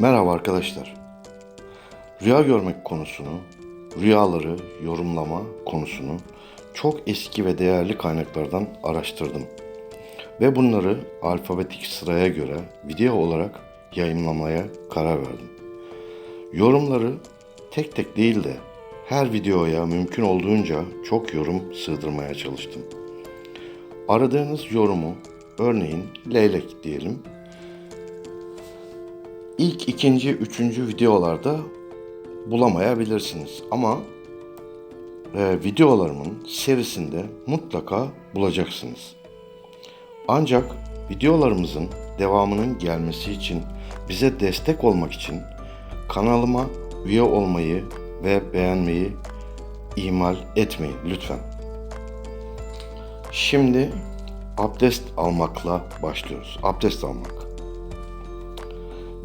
Merhaba arkadaşlar. Rüya görmek konusunu, rüyaları yorumlama konusunu çok eski ve değerli kaynaklardan araştırdım. Ve bunları alfabetik sıraya göre video olarak yayınlamaya karar verdim. Yorumları tek tek değil de her videoya mümkün olduğunca çok yorum sığdırmaya çalıştım. Aradığınız yorumu örneğin leylek diyelim İlk, ikinci, üçüncü videolarda bulamayabilirsiniz. Ama e, videolarımın serisinde mutlaka bulacaksınız. Ancak videolarımızın devamının gelmesi için bize destek olmak için kanalıma üye olmayı ve beğenmeyi ihmal etmeyin lütfen. Şimdi abdest almakla başlıyoruz. Abdest almak.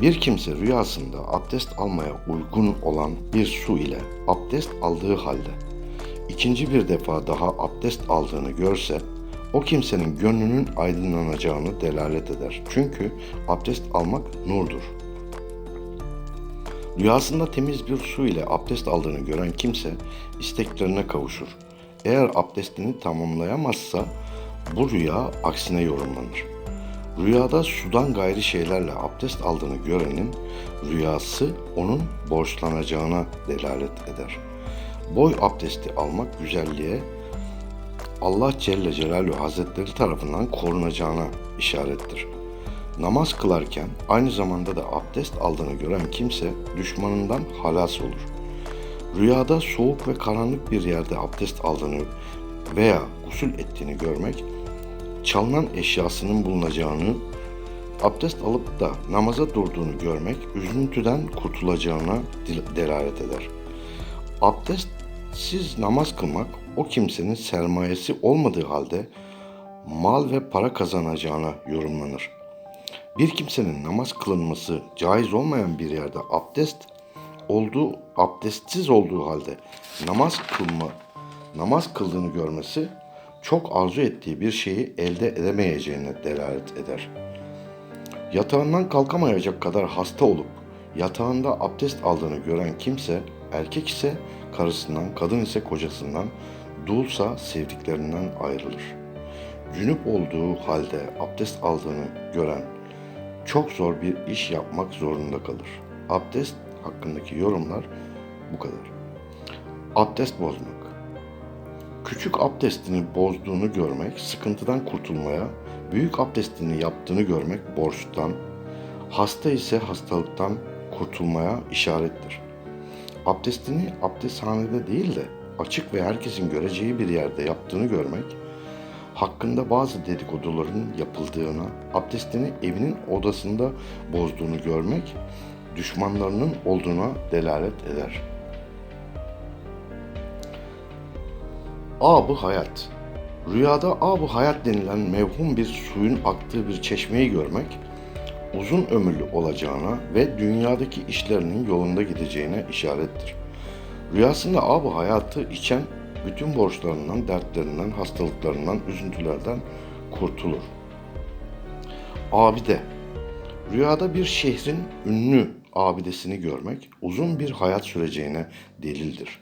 Bir kimse rüyasında abdest almaya uygun olan bir su ile abdest aldığı halde ikinci bir defa daha abdest aldığını görse o kimsenin gönlünün aydınlanacağını delalet eder. Çünkü abdest almak nurdur. Rüyasında temiz bir su ile abdest aldığını gören kimse isteklerine kavuşur. Eğer abdestini tamamlayamazsa bu rüya aksine yorumlanır. Rüyada sudan gayri şeylerle abdest aldığını görenin rüyası onun borçlanacağına delalet eder. Boy abdesti almak güzelliğe Allah Celle Celaluhu Hazretleri tarafından korunacağına işarettir. Namaz kılarken aynı zamanda da abdest aldığını gören kimse düşmanından halas olur. Rüyada soğuk ve karanlık bir yerde abdest aldığını veya gusül ettiğini görmek çalınan eşyasının bulunacağını, abdest alıp da namaza durduğunu görmek üzüntüden kurtulacağına delalet eder. Abdestsiz namaz kılmak o kimsenin sermayesi olmadığı halde mal ve para kazanacağına yorumlanır. Bir kimsenin namaz kılınması caiz olmayan bir yerde abdest olduğu abdestsiz olduğu halde namaz kılma namaz kıldığını görmesi çok arzu ettiği bir şeyi elde edemeyeceğine delalet eder. Yatağından kalkamayacak kadar hasta olup yatağında abdest aldığını gören kimse erkek ise karısından, kadın ise kocasından, dulsa sevdiklerinden ayrılır. Cünüp olduğu halde abdest aldığını gören çok zor bir iş yapmak zorunda kalır. Abdest hakkındaki yorumlar bu kadar. Abdest bozmak Küçük abdestini bozduğunu görmek, sıkıntıdan kurtulmaya, büyük abdestini yaptığını görmek borçtan, hasta ise hastalıktan kurtulmaya işarettir. Abdestini abdesthanede değil de açık ve herkesin göreceği bir yerde yaptığını görmek, hakkında bazı dedikoduların yapıldığına, abdestini evinin odasında bozduğunu görmek, düşmanlarının olduğuna delalet eder.'' Ab-ı hayat. Rüyada ab-ı hayat denilen mevhum bir suyun aktığı bir çeşmeyi görmek, uzun ömürlü olacağına ve dünyadaki işlerinin yolunda gideceğine işarettir. Rüyasında ab-ı hayatı içen bütün borçlarından, dertlerinden, hastalıklarından, üzüntülerden kurtulur. Abide Rüyada bir şehrin ünlü abidesini görmek uzun bir hayat süreceğine delildir.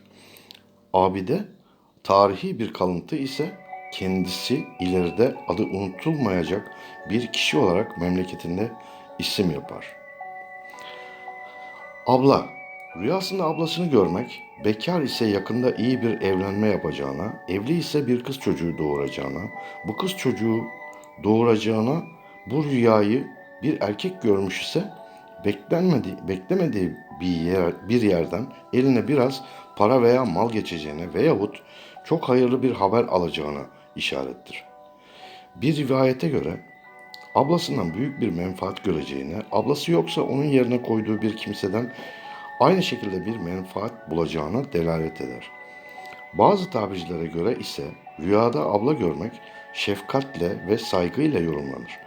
Abide Tarihi bir kalıntı ise kendisi ileride adı unutulmayacak bir kişi olarak memleketinde isim yapar. Abla, rüyasında ablasını görmek, bekar ise yakında iyi bir evlenme yapacağına, evli ise bir kız çocuğu doğuracağına, bu kız çocuğu doğuracağına bu rüyayı bir erkek görmüş ise beklenmedi, beklemediği bir, yer, bir yerden eline biraz para veya mal geçeceğine veyahut çok hayırlı bir haber alacağına işarettir. Bir rivayete göre ablasından büyük bir menfaat göreceğine, ablası yoksa onun yerine koyduğu bir kimseden aynı şekilde bir menfaat bulacağına delalet eder. Bazı tabircilere göre ise rüyada abla görmek şefkatle ve saygıyla yorumlanır.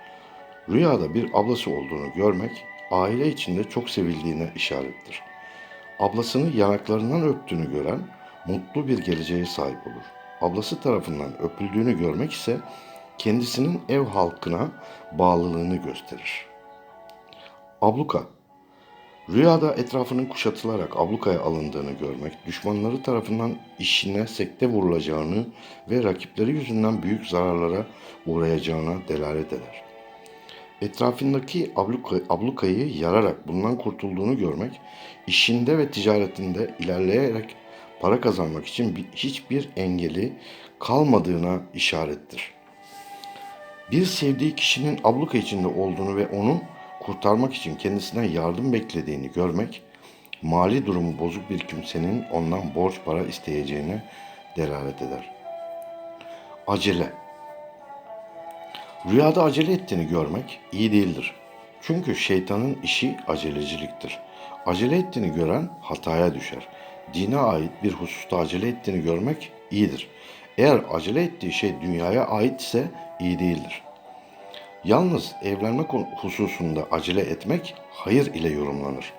Rüyada bir ablası olduğunu görmek aile içinde çok sevildiğine işarettir. Ablasını yanaklarından öptüğünü gören mutlu bir geleceğe sahip olur. Ablası tarafından öpüldüğünü görmek ise kendisinin ev halkına bağlılığını gösterir. Abluka Rüyada etrafının kuşatılarak ablukaya alındığını görmek, düşmanları tarafından işine sekte vurulacağını ve rakipleri yüzünden büyük zararlara uğrayacağına delalet eder. Etrafındaki abluka, ablukayı yararak bundan kurtulduğunu görmek, işinde ve ticaretinde ilerleyerek para kazanmak için bir- hiçbir engeli kalmadığına işarettir. Bir sevdiği kişinin abluka içinde olduğunu ve onu kurtarmak için kendisinden yardım beklediğini görmek, mali durumu bozuk bir kimsenin ondan borç para isteyeceğine delalet eder. Acele Rüyada acele ettiğini görmek iyi değildir. Çünkü şeytanın işi aceleciliktir. Acele ettiğini gören hataya düşer. Dine ait bir hususta acele ettiğini görmek iyidir. Eğer acele ettiği şey dünyaya ait ise iyi değildir. Yalnız evlenme hususunda acele etmek hayır ile yorumlanır.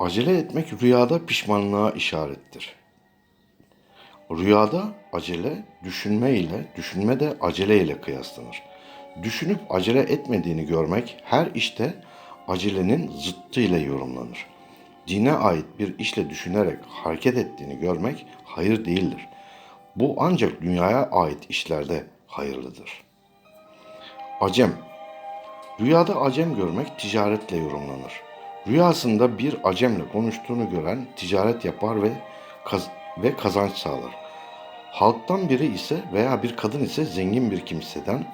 Acele etmek rüyada pişmanlığa işarettir. Rüyada acele düşünme ile, düşünme de acele ile kıyaslanır. Düşünüp acele etmediğini görmek her işte acelenin zıttı ile yorumlanır. Dine ait bir işle düşünerek hareket ettiğini görmek hayır değildir. Bu ancak dünyaya ait işlerde hayırlıdır. Acem Rüyada acem görmek ticaretle yorumlanır. Rüyasında bir acemle konuştuğunu gören ticaret yapar ve kaz- ve kazanç sağlar. Halktan biri ise veya bir kadın ise zengin bir kimseden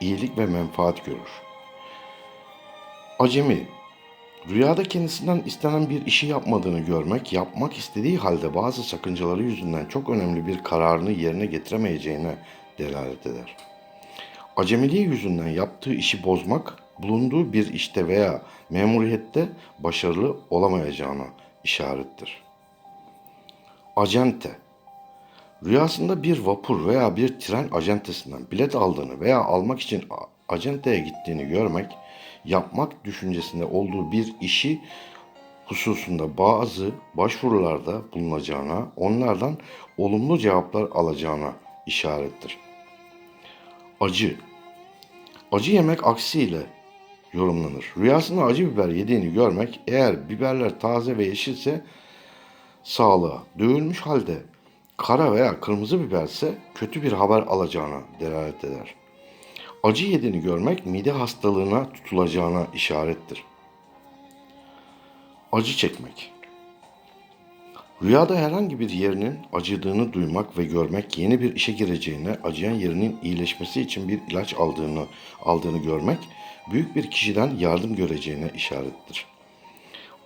iyilik ve menfaat görür. Acemi Rüyada kendisinden istenen bir işi yapmadığını görmek, yapmak istediği halde bazı sakıncaları yüzünden çok önemli bir kararını yerine getiremeyeceğine delalet eder. Acemiliği yüzünden yaptığı işi bozmak, bulunduğu bir işte veya memuriyette başarılı olamayacağına işarettir. Acente Rüyasında bir vapur veya bir tren acentesinden bilet aldığını veya almak için acenteye gittiğini görmek, yapmak düşüncesinde olduğu bir işi hususunda bazı başvurularda bulunacağına, onlardan olumlu cevaplar alacağına işarettir. Acı Acı yemek aksiyle yorumlanır. Rüyasında acı biber yediğini görmek eğer biberler taze ve yeşilse sağlığa, dövülmüş halde kara veya kırmızı biberse kötü bir haber alacağına delalet eder. Acı yediğini görmek mide hastalığına tutulacağına işarettir. Acı çekmek Rüyada herhangi bir yerinin acıdığını duymak ve görmek yeni bir işe gireceğine, acıyan yerinin iyileşmesi için bir ilaç aldığını aldığını görmek büyük bir kişiden yardım göreceğine işarettir.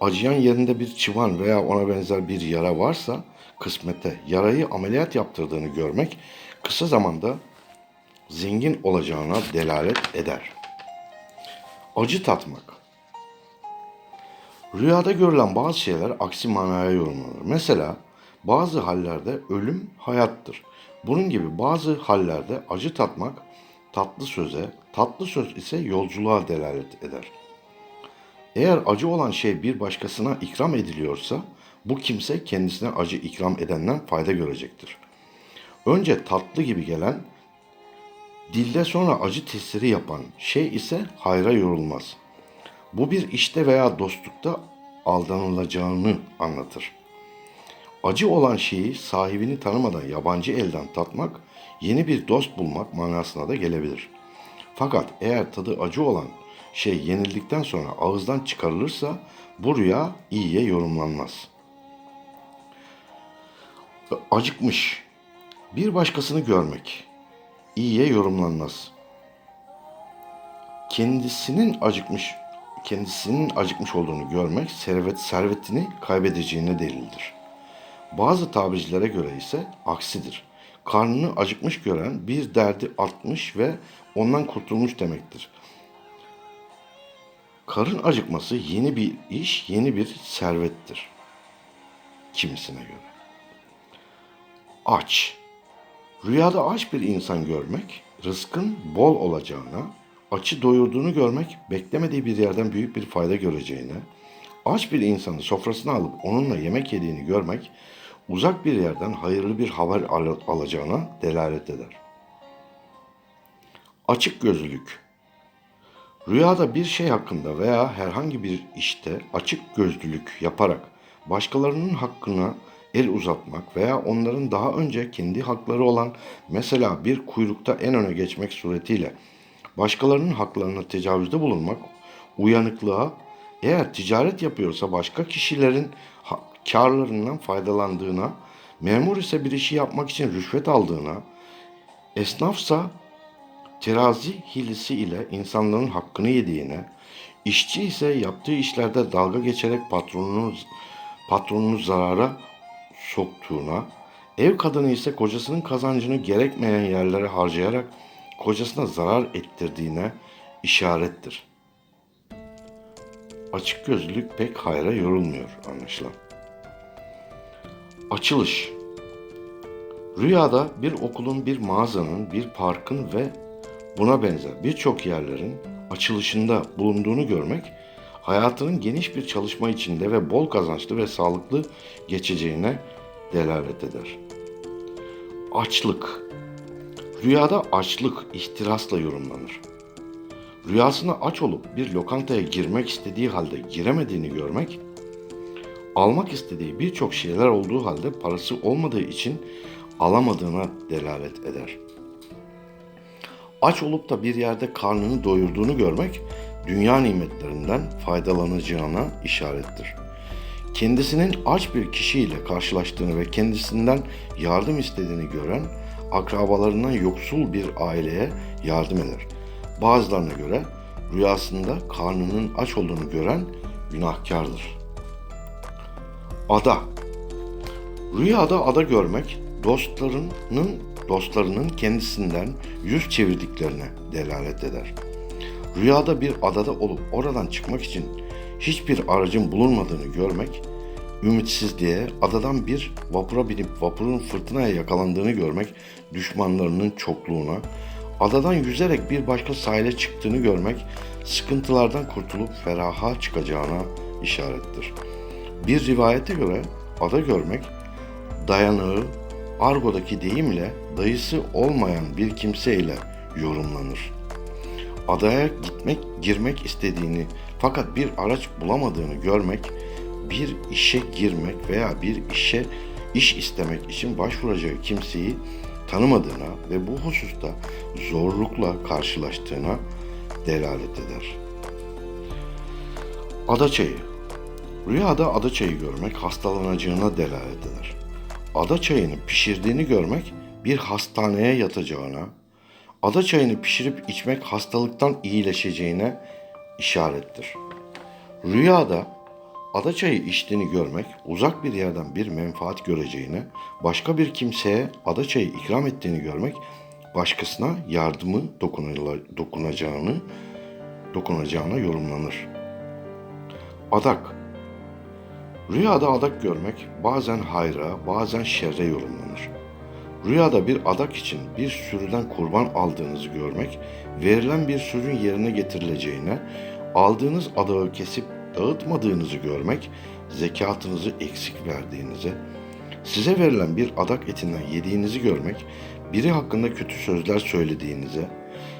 Acıyan yerinde bir çıvan veya ona benzer bir yara varsa kısmete yarayı ameliyat yaptırdığını görmek kısa zamanda zengin olacağına delalet eder. Acı tatmak Rüyada görülen bazı şeyler aksi manaya yorumlanır. Mesela bazı hallerde ölüm hayattır. Bunun gibi bazı hallerde acı tatmak tatlı söze, tatlı söz ise yolculuğa delalet eder. Eğer acı olan şey bir başkasına ikram ediliyorsa bu kimse kendisine acı ikram edenden fayda görecektir. Önce tatlı gibi gelen, dilde sonra acı tesiri yapan şey ise hayra yorulmaz. Bu bir işte veya dostlukta aldanılacağını anlatır. Acı olan şeyi sahibini tanımadan yabancı elden tatmak, yeni bir dost bulmak manasına da gelebilir. Fakat eğer tadı acı olan şey yenildikten sonra ağızdan çıkarılırsa bu rüya iyiye yorumlanmaz. Acıkmış. Bir başkasını görmek iyiye yorumlanmaz. Kendisinin acıkmış kendisinin acıkmış olduğunu görmek servet servetini kaybedeceğine delildir. Bazı tabircilere göre ise aksidir. Karnını acıkmış gören bir derdi artmış ve ondan kurtulmuş demektir. Karın acıkması yeni bir iş, yeni bir servettir. Kimisine göre. Aç. Rüyada aç bir insan görmek, rızkın bol olacağına, açı doyurduğunu görmek, beklemediği bir yerden büyük bir fayda göreceğine, aç bir insanı sofrasına alıp onunla yemek yediğini görmek, uzak bir yerden hayırlı bir haber al- alacağına delalet eder. Açık gözlülük. Rüyada bir şey hakkında veya herhangi bir işte açık gözlülük yaparak başkalarının hakkına el uzatmak veya onların daha önce kendi hakları olan mesela bir kuyrukta en öne geçmek suretiyle başkalarının haklarına tecavüzde bulunmak uyanıklığa eğer ticaret yapıyorsa başka kişilerin karlarından faydalandığına, memur ise bir işi yapmak için rüşvet aldığına, esnafsa terazi hilesi ile insanların hakkını yediğine, işçi ise yaptığı işlerde dalga geçerek patronunu, patronunu zarara soktuğuna, ev kadını ise kocasının kazancını gerekmeyen yerlere harcayarak kocasına zarar ettirdiğine işarettir. Açık gözlülük pek hayra yorulmuyor anlaşılan. Açılış Rüyada bir okulun, bir mağazanın, bir parkın ve buna benzer birçok yerlerin açılışında bulunduğunu görmek, hayatının geniş bir çalışma içinde ve bol kazançlı ve sağlıklı geçeceğine delalet eder. Açlık Rüyada açlık ihtirasla yorumlanır. Rüyasında aç olup bir lokantaya girmek istediği halde giremediğini görmek, almak istediği birçok şeyler olduğu halde parası olmadığı için alamadığına delalet eder. Aç olup da bir yerde karnını doyurduğunu görmek, dünya nimetlerinden faydalanacağına işarettir. Kendisinin aç bir kişiyle karşılaştığını ve kendisinden yardım istediğini gören, akrabalarından yoksul bir aileye yardım eder. Bazılarına göre rüyasında karnının aç olduğunu gören günahkardır. Ada Rüyada ada görmek dostlarının dostlarının kendisinden yüz çevirdiklerine delalet eder. Rüyada bir adada olup oradan çıkmak için hiçbir aracın bulunmadığını görmek, ümitsizliğe, adadan bir vapura binip vapurun fırtınaya yakalandığını görmek, düşmanlarının çokluğuna, adadan yüzerek bir başka sahile çıktığını görmek, sıkıntılardan kurtulup feraha çıkacağına işarettir. Bir rivayete göre ada görmek, dayanığı argodaki deyimle dayısı olmayan bir kimseyle yorumlanır. Adaya gitmek, girmek istediğini fakat bir araç bulamadığını görmek, bir işe girmek veya bir işe iş istemek için başvuracağı kimseyi tanımadığına ve bu hususta zorlukla karşılaştığına delalet eder. Ada çayı Rüyada ada çayı görmek hastalanacağına delalet eder. Ada çayını pişirdiğini görmek bir hastaneye yatacağına, ada çayını pişirip içmek hastalıktan iyileşeceğine işarettir. Rüyada ada çayı içtiğini görmek uzak bir yerden bir menfaat göreceğine, başka bir kimseye ada çayı ikram ettiğini görmek başkasına yardımı dokunacağını dokunacağına yorumlanır. Adak Rüyada adak görmek bazen hayra, bazen şerre yorumlanır. Rüyada bir adak için bir sürüden kurban aldığınızı görmek, verilen bir sürün yerine getirileceğine, aldığınız adağı kesip dağıtmadığınızı görmek, zekatınızı eksik verdiğinize, size verilen bir adak etinden yediğinizi görmek, biri hakkında kötü sözler söylediğinize,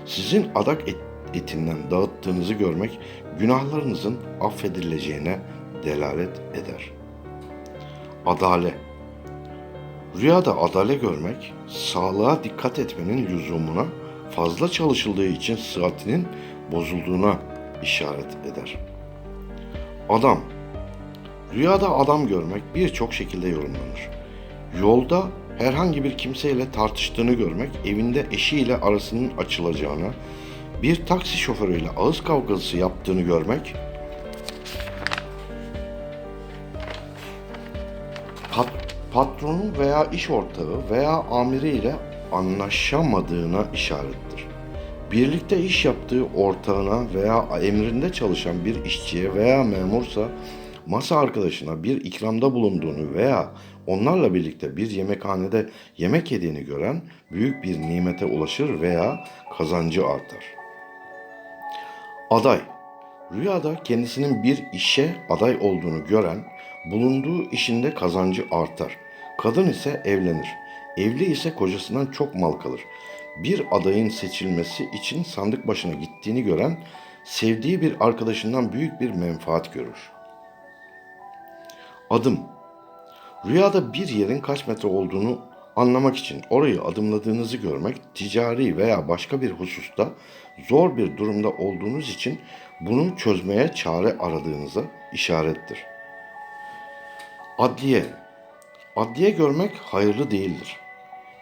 sizin adak et- etinden dağıttığınızı görmek, günahlarınızın affedileceğine delalet eder. Adale Rüyada adale görmek, sağlığa dikkat etmenin lüzumuna, fazla çalışıldığı için sıhhatinin bozulduğuna işaret eder. Adam Rüyada adam görmek birçok şekilde yorumlanır. Yolda herhangi bir kimseyle tartıştığını görmek, evinde eşiyle arasının açılacağına, bir taksi şoförüyle ağız kavgası yaptığını görmek, pat- patronu veya iş ortağı veya amiriyle anlaşamadığına işarettir. Birlikte iş yaptığı ortağına veya emrinde çalışan bir işçiye veya memursa masa arkadaşına bir ikramda bulunduğunu veya onlarla birlikte bir yemekhanede yemek yediğini gören büyük bir nimete ulaşır veya kazancı artar. Aday Rüyada kendisinin bir işe aday olduğunu gören, bulunduğu işinde kazancı artar. Kadın ise evlenir. Evli ise kocasından çok mal kalır. Bir adayın seçilmesi için sandık başına gittiğini gören, sevdiği bir arkadaşından büyük bir menfaat görür. Adım Rüyada bir yerin kaç metre olduğunu anlamak için orayı adımladığınızı görmek, ticari veya başka bir hususta zor bir durumda olduğunuz için bunu çözmeye çare aradığınıza işarettir. Adliye Adliye görmek hayırlı değildir.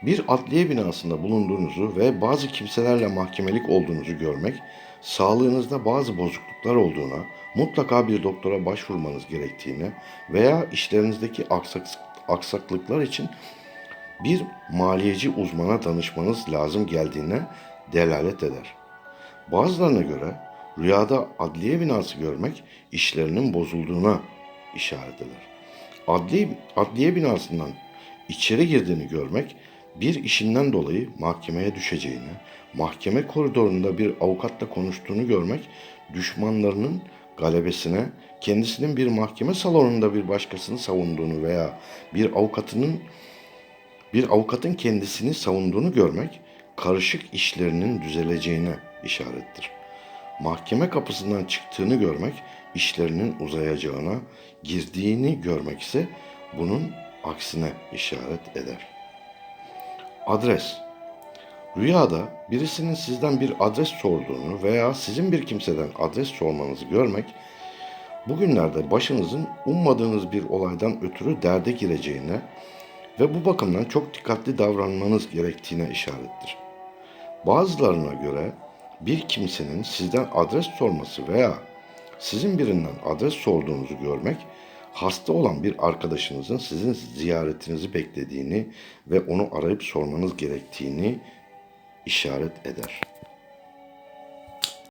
Bir adliye binasında bulunduğunuzu ve bazı kimselerle mahkemelik olduğunuzu görmek, sağlığınızda bazı bozukluklar olduğuna, mutlaka bir doktora başvurmanız gerektiğine veya işlerinizdeki aksak, aksaklıklar için bir maliyeci uzmana danışmanız lazım geldiğine delalet eder. Bazılarına göre rüyada adliye binası görmek işlerinin bozulduğuna işaret eder. Adli, adliye binasından içeri girdiğini görmek bir işinden dolayı mahkemeye düşeceğini, mahkeme koridorunda bir avukatla konuştuğunu görmek düşmanlarının galebesine, kendisinin bir mahkeme salonunda bir başkasını savunduğunu veya bir avukatının bir avukatın kendisini savunduğunu görmek karışık işlerinin düzeleceğine işarettir. Mahkeme kapısından çıktığını görmek işlerinin uzayacağına, girdiğini görmek ise bunun aksine işaret eder. Adres Rüyada birisinin sizden bir adres sorduğunu veya sizin bir kimseden adres sormanızı görmek, bugünlerde başınızın ummadığınız bir olaydan ötürü derde gireceğine ve bu bakımdan çok dikkatli davranmanız gerektiğine işarettir. Bazılarına göre bir kimsenin sizden adres sorması veya sizin birinden adres sorduğunuzu görmek, hasta olan bir arkadaşınızın sizin ziyaretinizi beklediğini ve onu arayıp sormanız gerektiğini işaret eder.